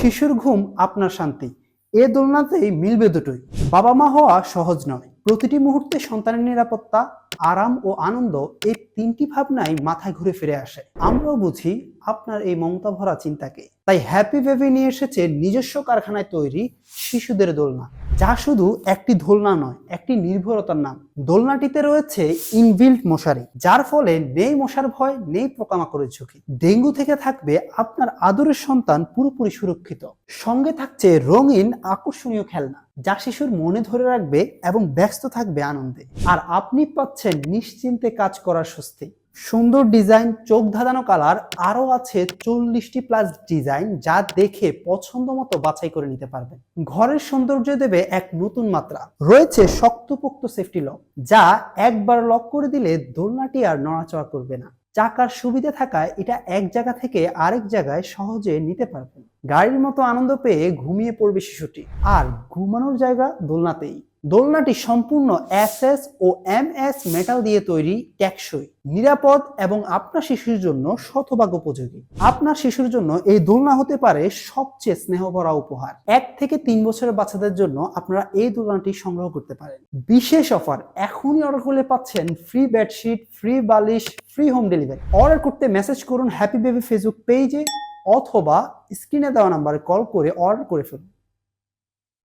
শিশুর ঘুম আপনার শান্তি। এ দোলনাতেই মিলবে দুটোই। বাবা মা হওয়া সহজ নয়। প্রতিটি মুহূর্তে সন্তানের নিরাপত্তা, আরাম ও আনন্দ এই তিনটি ভাবনাই মাথায় ঘুরে ফিরে আসে। আমরাও বুঝি আপনার এই মমতা ভরা চিন্তাকে। তাই হ্যাপি বেবি নিয়ে এসেছে নিজস্ব কারখানায় তৈরি শিশুদের দোলনা। যা শুধু একটি দোলনা নয়, একটি নির্ভরতার নাম। দোলনাটিতে রয়েছে ইনবিল্ট মশারি, যার ফলে নেই মশার ভয়, নেই পোকামাকড়ের ঝুঁকি। ডেঙ্গু থেকে থাকবে আপনার আদরের সন্তান পুরোপুরি সুরক্ষিত। সঙ্গে থাকছে রঙিন, আকর্ষণীয় খেলনা, যা শিশুর মনে ধরে রাখবে এবং ব্যস্ত থাকবে আনন্দে। আর আপনি পাচ্ছেন নিশ্চিন্তে কাজ করার স্বস্তি। সুন্দর ডিজাইন, চোখ ধাঁধানো কালার আরও আছে চল্লিশটি প্লাস ডিজাইন যা দেখে পছন্দ মতো বাছাই করে নিতে পারবেন ঘরের সৌন্দর্য দেবে এক নতুন মাত্রা। রয়েছে শক্তপোক্ত সেফটি লক যা একবার লক করে দিলে দোলনাটি আর নড়াচড়া করবে না। চাকার সুবিধা থাকায় এটা এক জায়গা থেকে আরেক জায়গায় সহজে নিতে পারবেন। গাড়ির মতো আনন্দ পেয়ে ঘুমিয়ে পড়বে শিশুটি। আর ঘুমানোর জায়গা দোলনাতেই। দোলনাটি সম্পূর্ণ এসএস ও এমএস মেটাল দিয়ে তৈরি, টেকসই, নিরাপদ এবং আপনার শিশুর জন্য শতভাগ উপযোগী। আপনার শিশুর জন্য এই দোলনা হতে পারে সবচেয়ে স্নেহভরা উপহার। এক থেকে তিন বছরের বাচ্চাদের জন্য আপনারা এই দোলনাটি সংগ্রহ করতে পারেন। বিশেষ অফার, এখনই অর্ডার করলে পাচ্ছেন ফ্রি বেডশিট, ফ্রি বালিশ, ফ্রি হোম ডেলিভারি। অর্ডার করতে মেসেজ করুন হ্যাপি বেবি ফেসবুক পেজে অথবা স্ক্রিনে দেওয়া নাম্বারে কল করে অর্ডার করে ফেলুন।